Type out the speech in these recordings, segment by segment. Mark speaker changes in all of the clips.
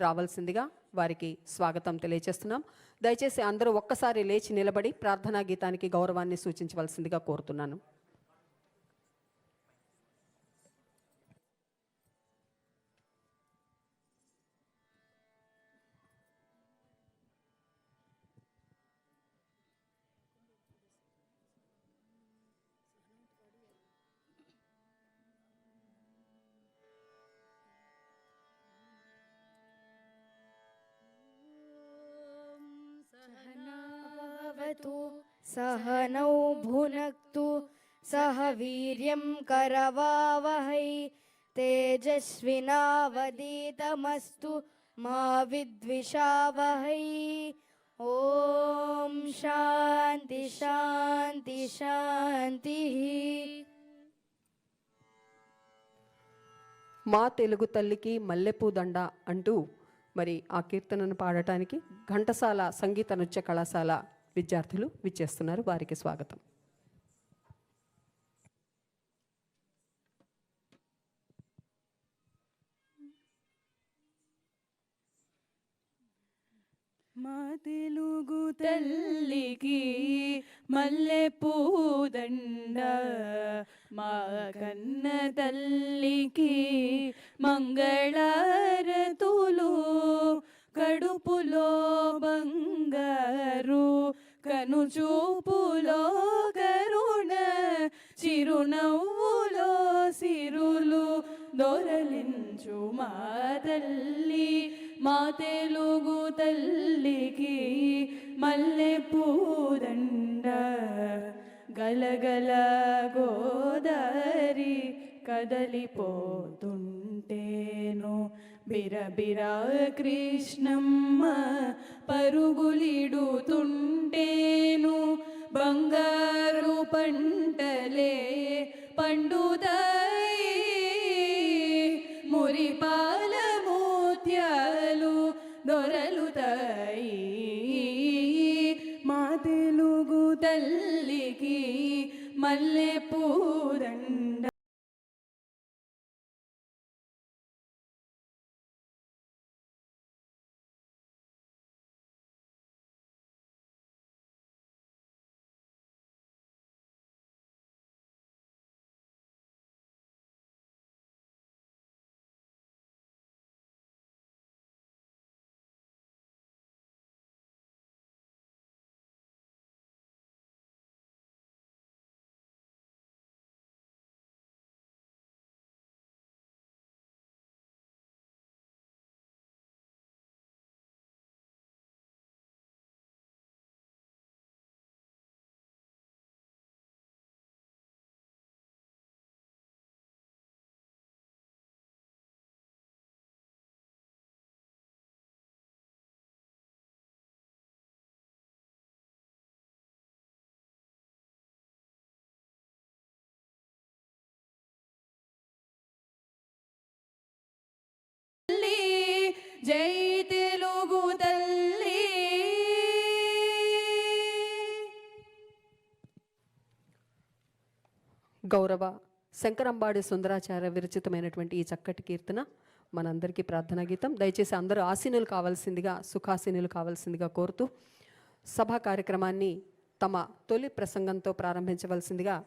Speaker 1: రావాల్సిందిగా వారికి స్వాగతం తెలియజేస్తున్నాం. దయచేసి అందరూ ఒక్కసారి లేచి నిలబడి ప్రార్థనా గీతానికి గౌరవాన్ని సూచించవలసిందిగా కోరుతున్నాను.
Speaker 2: सहनावतु सहनौ भुनक्तु सह वीर्यं करवावहै तेजस्विनावदीतमस्तु मा विद्विषावहै ॐ शान्ति शान्ति शान्तिः
Speaker 1: మా తెలుగు తల్లికి మల్లెపూ దండ అంటూ మరి ఆ కీర్తనను పాడటానికి ఘంటసాల సంగీత నృత్య కళాశాల విద్యార్థులు విచ్చేస్తున్నారు. వారికి స్వాగతం.
Speaker 3: మా తెలుగు తల్లికి మల్లె పూదండ మా కన్న తల్లికి మంగళారతులు కడుపులో బంగారు కనుచూపులో కరుణ చిరునవ్వులో సిరులు దొరలించు మా తల్లి మా తెలుగు తల్లికి మల్లె పూదండ గలగల గోదారి కదలిపోతుండ కదలిపోతుంటేను బిరబిరా కృష్ణమ్మ పరుగులిడుతుంటేను బంగారు పంటలే పండుతాయి. మురిపాల మూత్యాలు దొరలుతాయి. మా తెలుగు తల్లికి మల్లెపూ జై తెలుగు తల్లి.
Speaker 1: గౌరవ శంకరంబాడి సుందరాచార్య విరచితమైనటువంటి ఈ చక్కటి కీర్తన మనందరికీ ప్రార్థనా గీతం. దయచేసి అందరూ ఆసీనులు కావాల్సిందిగా సుఖాసీనులు కావాల్సిందిగా కోరుతూ సభా కార్యక్రమాన్ని తమ తొలి ప్రసంగంతో ప్రారంభించవలసిందిగా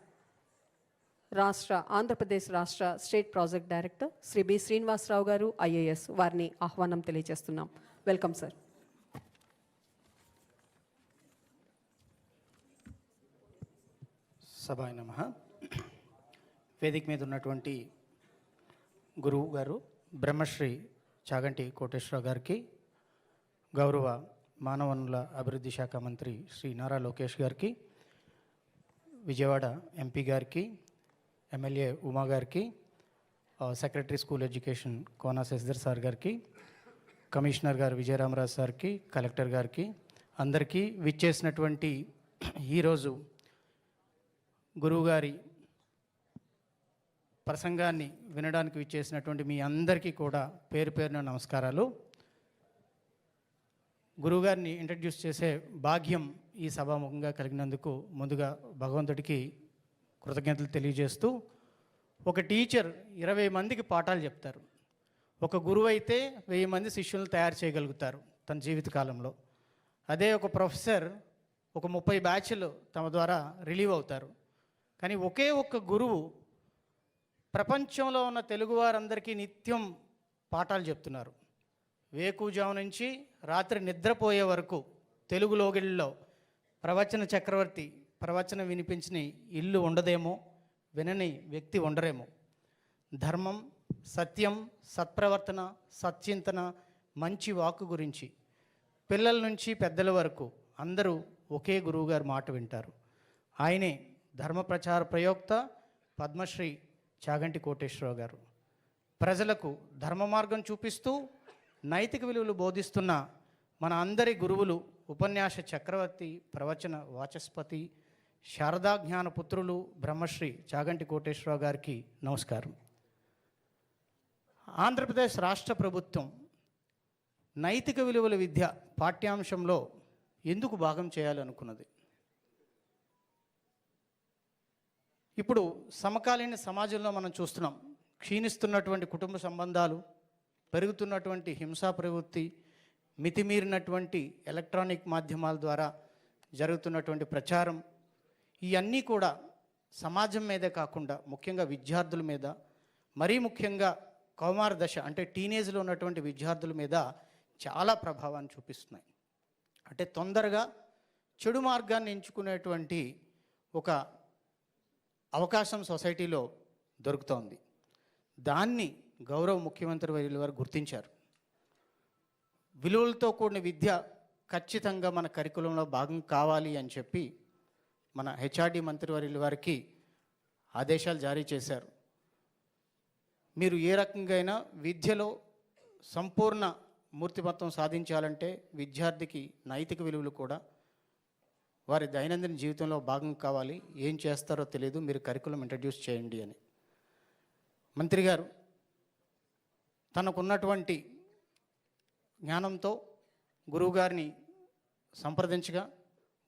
Speaker 1: రాష్ట్ర ఆంధ్రప్రదేశ్ రాష్ట్ర state project director Shri B Srinivasa Rao garu IAS వారిని ఆహ్వానం తెలియజేస్తున్నాం. Welcome sir.
Speaker 4: సభాయ నమ. వేదిక మీద ఉన్నటువంటి గురువు గారు బ్రహ్మశ్రీ చాగంటి కోటేశ్వరరావు గారికి గౌరవ మానవ వనరుల అభివృద్ధి శాఖ మంత్రి శ్రీ నారా లోకేష్ గారికి విజయవాడ ఎంపీ గారికి ఎమ్మెల్యే ఉమా గారికి secretary school education Kona Sasidhar sir గారికి కమిషనర్ గారు విజయరామరాజు సార్కి కలెక్టర్ గారికి అందరికీ విచ్చేసినటువంటి ఈరోజు గురువుగారి ప్రసంగాన్ని వినడానికి విచ్చేసినటువంటి మీ అందరికీ కూడా పేరు పేరున నమస్కారాలు. గురువుగారిని ఇంట్రడ్యూస్ చేసే భాగ్యం ఈ సభాముఖంగా కలిగినందుకు ముందుగా భగవంతుడికి కృతజ్ఞతలు తెలియజేస్తూ ఒక టీచర్ ఇరవై మందికి పాఠాలు చెప్తారు. ఒక గురువు అయితే వెయ్యి మంది శిష్యులను తయారు చేయగలుగుతారు తన జీవితకాలంలో అదే ఒక ప్రొఫెసర్ ఒక ముప్పై బ్యాచ్లు తమ ద్వారా రిలీవ్ అవుతారు. కానీ ఒకే ఒక్క గురువు ప్రపంచంలో ఉన్న తెలుగు వారందరికీ నిత్యం పాఠాలు చెప్తున్నారు. వేకుజాము నుంచి రాత్రి నిద్రపోయే వరకు తెలుగు లోగిళ్ళలో ప్రవచన చక్రవర్తి ప్రవచనం వినిపించిన ఇల్లు ఉండదేమో వినని వ్యక్తి ఉండరేమో. ధర్మం సత్యం సత్ప్రవర్తన సత్చింతన మంచి వాక్కు గురించి. పిల్లల నుంచి పెద్దల వరకు అందరూ ఒకే గురువుగారి మాట వింటారు. ఆయనే ధర్మ ప్రచార ప్రయోక్త పద్మశ్రీ చాగంటి కోటేశ్వరరావు గారు. ప్రజలకు ధర్మ మార్గం చూపిస్తూ నైతిక విలువలు బోధిస్తున్న మన అందరి గురువులు ఉపన్యాస చక్రవర్తి ప్రవచన వాచస్పతి శారదా జ్ఞాన పుత్రులు బ్రహ్మశ్రీ చాగంటి కోటేశ్వరరావు గారికి నమస్కారం. ఆంధ్రప్రదేశ్ రాష్ట్ర ప్రభుత్వం నైతిక విలువల విద్య పాఠ్యాంశంలో ఎందుకు భాగం చేయాలనుకున్నది? ఇప్పుడు సమకాలీన సమాజంలో మనం చూస్తున్నాం. క్షీణిస్తున్నటువంటి కుటుంబ సంబంధాలు పెరుగుతున్నటువంటి హింసా ప్రవృత్తి మితిమీరినటువంటి ఎలక్ట్రానిక్ మాధ్యమాల ద్వారా జరుగుతున్నటువంటి ప్రచారం ఇవన్నీ కూడా సమాజం మీదే కాకుండా ముఖ్యంగా విద్యార్థుల మీద మరీ ముఖ్యంగా కౌమార దశ అంటే టీనేజ్లో ఉన్నటువంటి విద్యార్థుల మీద చాలా ప్రభావాన్ని చూపిస్తున్నాయి. అంటే తొందరగా చెడు మార్గాన్ని ఎంచుకునేటువంటి ఒక అవకాశం సొసైటీలో దొరుకుతోంది. దాన్ని గౌరవ ముఖ్యమంత్రి వర్యుల వారు గుర్తించారు. విలువలతో కూడిన విద్య ఖచ్చితంగా మన కరికులంలో భాగం కావాలి అని చెప్పి మన హెచ్ఆర్డి మంత్రివర్యుల వారికి ఆదేశాలు జారీ చేశారు. మీరు ఏ రకంగా అయినా విద్యలో సంపూర్ణ మూర్తిమత్వం సాధించాలంటే విద్యార్థికి నైతిక విలువలు కూడా వారి దైనందిన జీవితంలో భాగం కావాలి. ఏం చేస్తారో తెలియదు మీరు కరికులం ఇంట్రడ్యూస్ చేయండి అని. మంత్రి గారు తనకున్నటువంటి జ్ఞానంతో గురువుగారిని సంప్రదించగా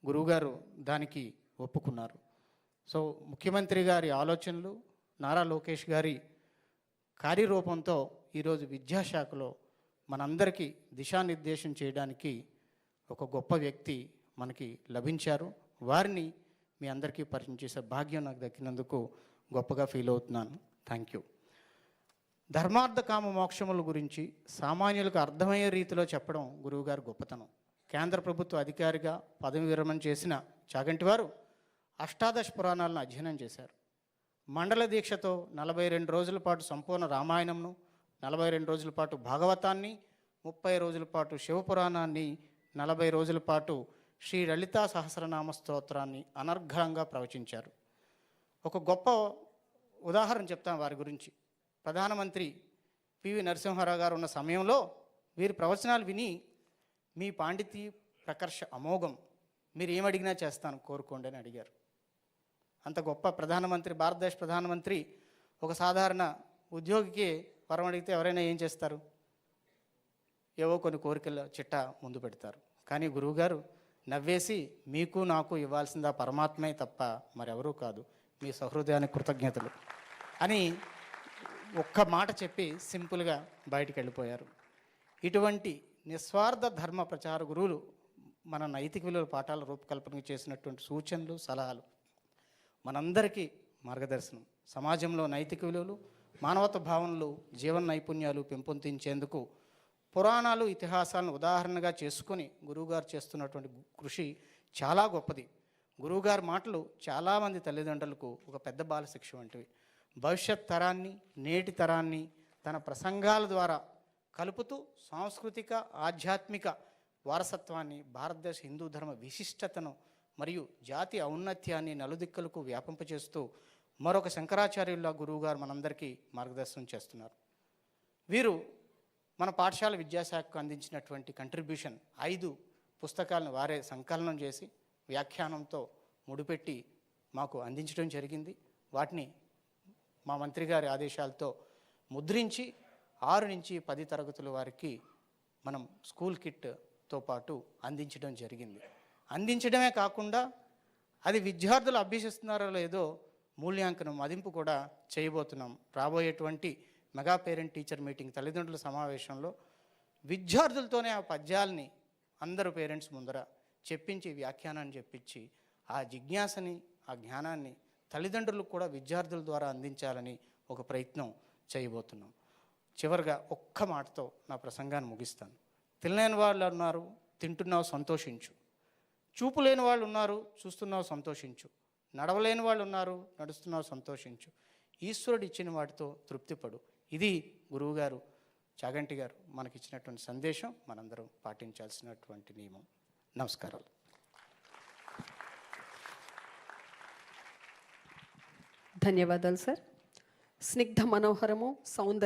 Speaker 4: గురువుగారు దానికి ఒప్పుకున్నారు. సో ముఖ్యమంత్రి గారి ఆలోచనలు నారా లోకేష్ గారి కార్యరూపంతో ఈరోజు విద్యాశాఖలో మనందరికీ దిశానిర్దేశం చేయడానికి ఒక గొప్ప వ్యక్తి మనకి లభించారు. వారిని మీ అందరికీ పరిచయం చేసే భాగ్యం నాకు దక్కినందుకు గొప్పగా ఫీల్ అవుతున్నాను. Thank you. ధర్మార్థ కామ మోక్షముల గురించి సామాన్యులకు అర్థమయ్యే రీతిలో చెప్పడం గురువుగారు గొప్పతనం. కేంద్ర ప్రభుత్వ అధికారిగా పదవి విరమణ చేసిన చాగంటి వారు అష్టాదశ పురాణాలను అధ్యయనం చేశారు. మండల దీక్షతో నలభై రెండు రోజుల పాటు సంపూర్ణ రామాయణంను నలభై రెండు రోజుల పాటు భాగవతాన్ని ముప్పై రోజుల పాటు శివపురాణాన్ని నలభై రోజుల పాటు శ్రీ లలితా సహస్రనామ స్తోత్రాన్ని అనర్ఘంగా ప్రవచించారు. ఒక గొప్ప ఉదాహరణ చెప్తాను వారి గురించి. ప్రధానమంత్రి పివి నరసింహారావు గారు ఉన్న సమయంలో వీరి ప్రవచనాలు విని మీ పాండితీ ప్రకర్ష అమోఘం మీరు ఏమడిగినా చేస్తాను కోరుకోండి అని అడిగారు. అంత గొప్ప ప్రధానమంత్రి భారతదేశ ప్రధానమంత్రి ఒక సాధారణ ఉద్యోగికి వరం అడిగితే ఎవరైనా ఏం చేస్తారు? ఏవో కొన్ని కోరికల చిట్ట ముందు పెడతారు. కానీ గురువుగారు నవ్వేసి మీకు నాకు ఇవ్వాల్సిందా పరమాత్మే తప్ప మరెవరూ కాదు. మీ సహృదయానికి కృతజ్ఞతలు అని ఒక్క మాట చెప్పి సింపుల్గా బయటికి వెళ్ళిపోయారు. ఇటువంటి నిస్వార్థ ధర్మ ప్రచార గురువులు మన నైతిక విలువల పాఠాల రూపకల్పన చేసినటువంటి సూచనలు సలహాలు మనందరికీ మార్గదర్శనం. సమాజంలో నైతిక విలువలు మానవత భావనలు జీవన నైపుణ్యాలు పెంపొందించేందుకు పురాణాలు ఇతిహాసాలను ఉదాహరణగా చేసుకొని గురువుగారు చేస్తున్నటువంటి కృషి చాలా గొప్పది. గురువుగారి మాటలు చాలామంది తల్లిదండ్రులకు ఒక పెద్ద బాలశిక్ష వంటివి. భవిష్యత్ తరాన్ని నేటి తరాన్ని తన ప్రసంగాల ద్వారా కలుపుతూ సాంస్కృతిక ఆధ్యాత్మిక వారసత్వాన్ని భారతదేశ హిందూ ధర్మ విశిష్టతను మరియు జాతి ఔన్నత్యాన్ని నలుదిక్కులకు వ్యాపింపచేస్తూ మరొక శంకరాచార్యుల గురువుగారు మనందరికీ మార్గదర్శనం చేస్తున్నారు. వీరు మన పాఠశాల విద్యాశాఖకు అందించినటువంటి కంట్రిబ్యూషన్ ఐదు పుస్తకాలను వారే సంకలనం చేసి వ్యాఖ్యానంతో ముడిపెట్టి మాకు అందించడం జరిగింది. వాటిని మా మంత్రి గారి ఆదేశాలతో ముద్రించి ఆరు నుంచి పది తరగతుల వారికి మనం స్కూల్ కిట్తో పాటు అందించడం జరిగింది. అందించడమే కాకుండా అది విద్యార్థులు అభ్యసిస్తున్నారో లేదో మూల్యాంకనం మదింపు కూడా చేయబోతున్నాం. రాబోయేటువంటి మెగా పేరెంట్ టీచర్ మీటింగ్ తల్లిదండ్రుల సమావేశంలో విద్యార్థులతోనే ఆ పద్యాల్ని అందరు పేరెంట్స్ ముందర చెప్పించి వ్యాఖ్యానాన్ని చెప్పించి ఆ జిజ్ఞాసని ఆ జ్ఞానాన్ని తల్లిదండ్రులకు కూడా విద్యార్థుల ద్వారా అందించాలని ఒక ప్రయత్నం చేయబోతున్నాం. చివరిగా ఒక్క మాటతో నా ప్రసంగాన్ని ముగిస్తాను. తినలేని వాళ్ళు అన్నారు తింటున్నావు సంతోషించు. చూపు లేని వాళ్ళు ఉన్నారు చూస్తున్నావు సంతోషించు. నడవలేని వాళ్ళు ఉన్నారు నడుస్తున్నావు సంతోషించు. ఈశ్వరుడు ఇచ్చిన వాటితో తృప్తిపడు. ఇది గురువుగారు చాగంటి గారు మనకిచ్చినటువంటి సందేశం. మనందరం పాటించాల్సినటువంటి నియమం. నమస్కారాలు.
Speaker 1: ధన్యవాదాలు సార్. స్నిగ్ధ మనోహరము సౌందర్య